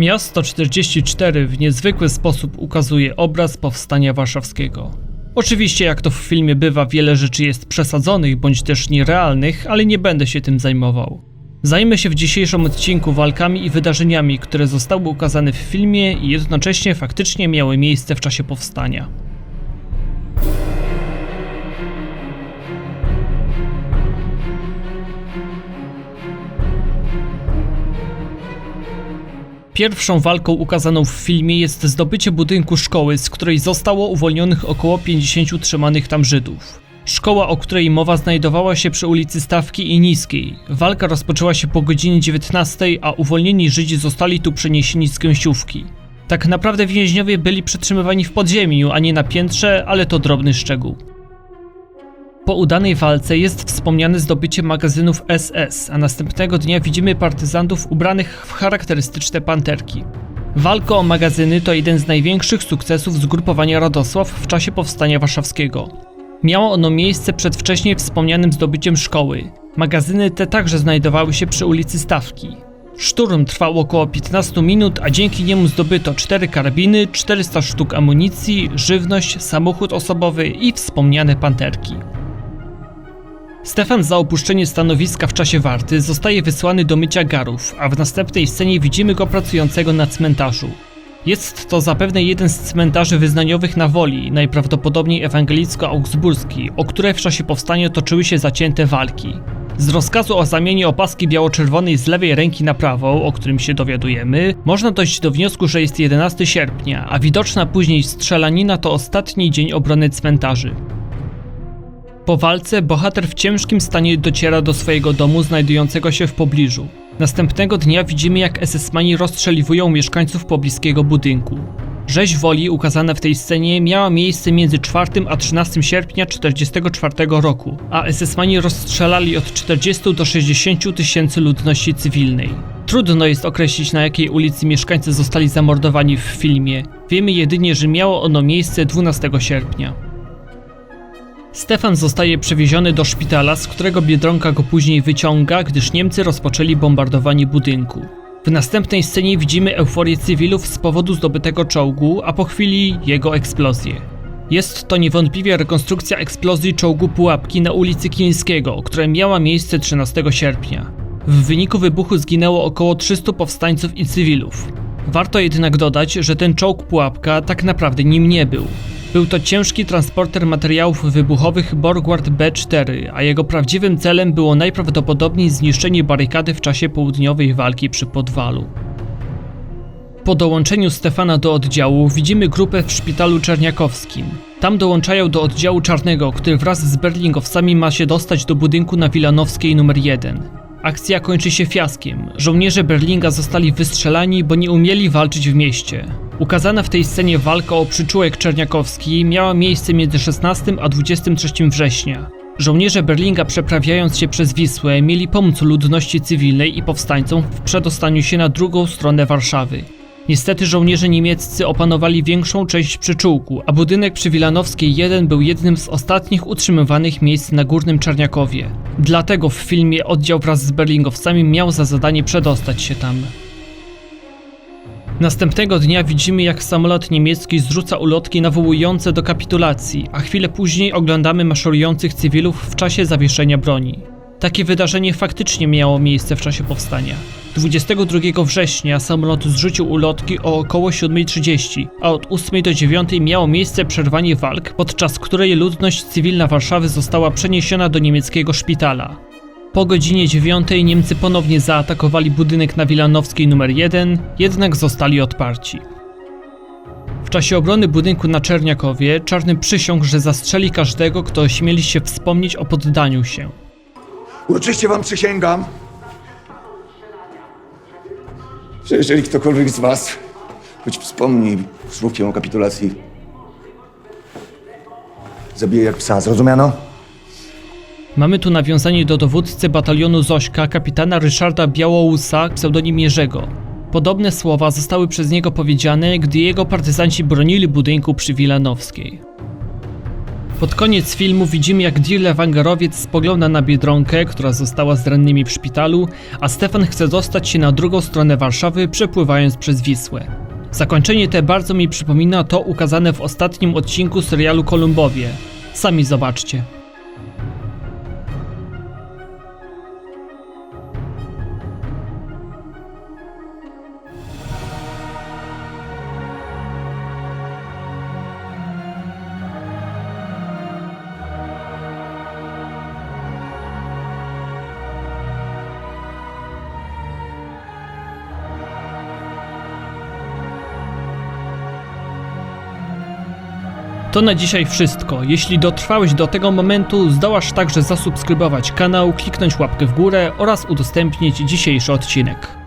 Miasto 44 w niezwykły sposób ukazuje obraz powstania warszawskiego. Oczywiście, jak to w filmie bywa, wiele rzeczy jest przesadzonych bądź też nierealnych, ale nie będę się tym zajmował. Zajmę się w dzisiejszym odcinku walkami i wydarzeniami, które zostały ukazane w filmie i jednocześnie faktycznie miały miejsce w czasie powstania. Pierwszą walką ukazaną w filmie jest zdobycie budynku szkoły, z której zostało uwolnionych około 50 trzymanych tam Żydów. Szkoła, o której mowa, znajdowała się przy ulicy Stawki i Niskiej. Walka rozpoczęła się po godzinie 19, a uwolnieni Żydzi zostali tu przeniesieni z gęsiówki. Tak naprawdę więźniowie byli przetrzymywani w podziemiu, a nie na piętrze, ale to drobny szczegół. Po udanej walce jest wspomniane zdobycie magazynów SS, a następnego dnia widzimy partyzantów ubranych w charakterystyczne panterki. Walka o magazyny to jeden z największych sukcesów zgrupowania Radosław w czasie powstania warszawskiego. Miało ono miejsce przed wcześniej wspomnianym zdobyciem szkoły. Magazyny te także znajdowały się przy ulicy Stawki. Szturm trwał około 15 minut, a dzięki niemu zdobyto 4 karabiny, 400 sztuk amunicji, żywność, samochód osobowy i wspomniane panterki. Stefan za opuszczenie stanowiska w czasie warty zostaje wysłany do mycia garów, a w następnej scenie widzimy go pracującego na cmentarzu. Jest to zapewne jeden z cmentarzy wyznaniowych na Woli, najprawdopodobniej ewangelicko-augsburski, o które w czasie powstania toczyły się zacięte walki. Z rozkazu o zamianie opaski biało-czerwonej z lewej ręki na prawą, o którym się dowiadujemy, można dojść do wniosku, że jest 11 sierpnia, a widoczna później strzelanina to ostatni dzień obrony cmentarzy. Po walce bohater w ciężkim stanie dociera do swojego domu znajdującego się w pobliżu. Następnego dnia widzimy jak SS-mani rozstrzeliwują mieszkańców pobliskiego budynku. Rzeź woli ukazana w tej scenie miała miejsce między 4 a 13 sierpnia 1944 roku, a SS-mani rozstrzelali od 40 do 60 tysięcy ludności cywilnej. Trudno jest określić na jakiej ulicy mieszkańcy zostali zamordowani w filmie. Wiemy jedynie, że miało ono miejsce 12 sierpnia. Stefan zostaje przewieziony do szpitala, z którego Biedronka go później wyciąga, gdyż Niemcy rozpoczęli bombardowanie budynku. W następnej scenie widzimy euforię cywilów z powodu zdobytego czołgu, a po chwili jego eksplozję. Jest to niewątpliwie rekonstrukcja eksplozji czołgu Pułapki na ulicy Kińskiego, która miała miejsce 13 sierpnia. W wyniku wybuchu zginęło około 300 powstańców i cywilów. Warto jednak dodać, że ten czołg Pułapka tak naprawdę nim nie był. Był to ciężki transporter materiałów wybuchowych Borgward B4, a jego prawdziwym celem było najprawdopodobniej zniszczenie barykady w czasie południowej walki przy Podwalu. Po dołączeniu Stefana do oddziału widzimy grupę w szpitalu czerniakowskim. Tam dołączają do oddziału czarnego, który wraz z berlingowcami ma się dostać do budynku na Wilanowskiej nr 1. Akcja kończy się fiaskiem. Żołnierze Berlinga zostali wystrzelani, bo nie umieli walczyć w mieście. Ukazana w tej scenie walka o przyczółek czerniakowski miała miejsce między 16 a 23 września. Żołnierze Berlinga przeprawiając się przez Wisłę mieli pomóc ludności cywilnej i powstańcom w przedostaniu się na drugą stronę Warszawy. Niestety żołnierze niemieccy opanowali większą część przyczółku, a budynek przy Wilanowskiej 1 był jednym z ostatnich utrzymywanych miejsc na Górnym Czarniakowie. Dlatego w filmie oddział wraz z berlingowcami miał za zadanie przedostać się tam. Następnego dnia widzimy jak samolot niemiecki zrzuca ulotki nawołujące do kapitulacji, a chwilę później oglądamy maszerujących cywilów w czasie zawieszenia broni. Takie wydarzenie faktycznie miało miejsce w czasie powstania. 22 września samolot zrzucił ulotki o około 7.30, a od 8 do 9 miało miejsce przerwanie walk, podczas której ludność cywilna Warszawy została przeniesiona do niemieckiego szpitala. Po godzinie 9 Niemcy ponownie zaatakowali budynek na Wilanowskiej nr 1, jednak zostali odparci. W czasie obrony budynku na Czerniakowie Czarny przysiągł, że zastrzeli każdego, kto ośmieli się wspomnieć o poddaniu się. Uroczyście wam przysięgam, że jeżeli ktokolwiek z was choć wspomni słówkiem o kapitulacji, zabiję jak psa, zrozumiano? Mamy tu nawiązanie do dowódcy batalionu Zośka, kapitana Ryszarda Białołusa, pseudonim Jerzego. Podobne słowa zostały przez niego powiedziane, gdy jego partyzanci bronili budynku przy Wilanowskiej. Pod koniec filmu widzimy jak Dirle Wangerowiec spogląda na Biedronkę, która została z rannymi w szpitalu, a Stefan chce dostać się na drugą stronę Warszawy, przepływając przez Wisłę. Zakończenie te bardzo mi przypomina to ukazane w ostatnim odcinku serialu Kolumbowie. Sami zobaczcie. To na dzisiaj wszystko. Jeśli dotrwałeś do tego momentu, zdołasz także zasubskrybować kanał, kliknąć łapkę w górę oraz udostępnić dzisiejszy odcinek.